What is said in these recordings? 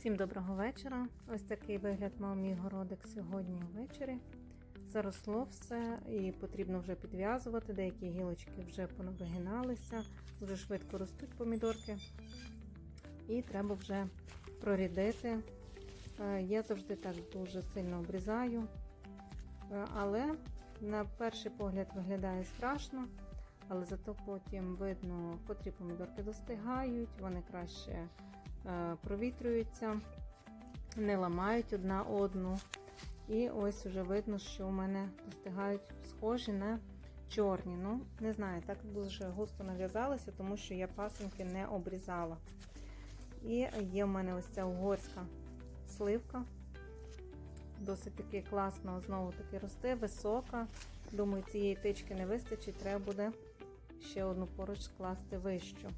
Всім доброго вечора. Ось такий вигляд мав мій городик сьогодні ввечері. Заросло все і потрібно вже підв'язувати. Деякі гілочки вже понавигиналися, дуже швидко ростуть помідорки. І треба вже прорідити. Е, Я завжди так дуже сильно обрізаю, Е, але на перший погляд виглядає страшно. Але зато потім видно, котрі помідорки достигають, вони краще е, провітрюються, не ламають одна одну. І ось вже видно, що у мене достигають схожі на чорні. Ну, не знаю, так дуже густо нав'язалося, тому що я пасинки не обрізала. І є в мене ось ця угорська сливка. Досить таки класно знову таки росте, висока. Думаю, цієї тички не вистачить, треба буде ще одну поруч скласти вищу.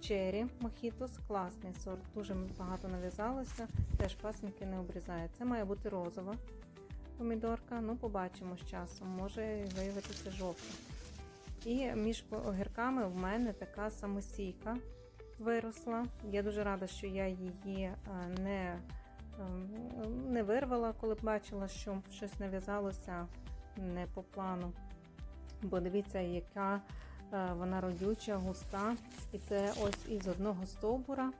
Чері Мохітос класний сорт, дуже багато нав'язалося, теж пасинки не обрізає. Це має бути розова помідорка. Ну, побачимо з часом, може виявитися жовта. І між огірками в мене така самосійка виросла. Я дуже рада, що я її не, не вирвала, коли бачила, що щось нав'язалося не по плану. Бо дивіться, яка вона родюча, густа. І це ось із одного стовбура.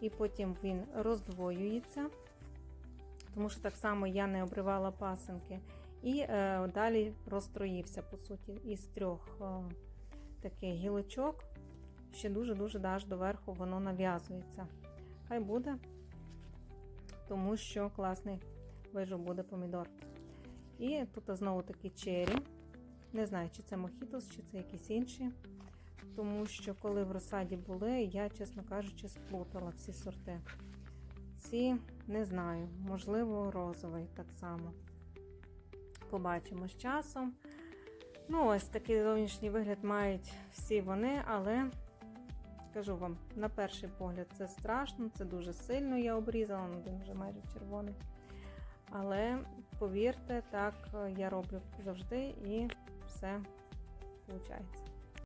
І потім він роздвоюється, тому що так само я не обривала пасинки. І е, далі розстроївся, по суті, із трьох е, таких гілочок. Ще дуже-дуже аж доверху воно нав'язується. Хай буде, тому що класний вижу буде помідор. І тут знову таки чері. Не знаю, чи це мохітос, чи це якісь інші. Тому що, коли в розсаді були, я, чесно кажучи, сплутала всі сорти. Ці не знаю, можливо, розовий так само. Побачимо з часом. Ну, ось такий зовнішній вигляд мають всі вони, але скажу вам, на перший погляд, це страшно, це дуже сильно я обрізала, ну, він вже майже червоний. Але повірте, так я роблю завжди і все виходить.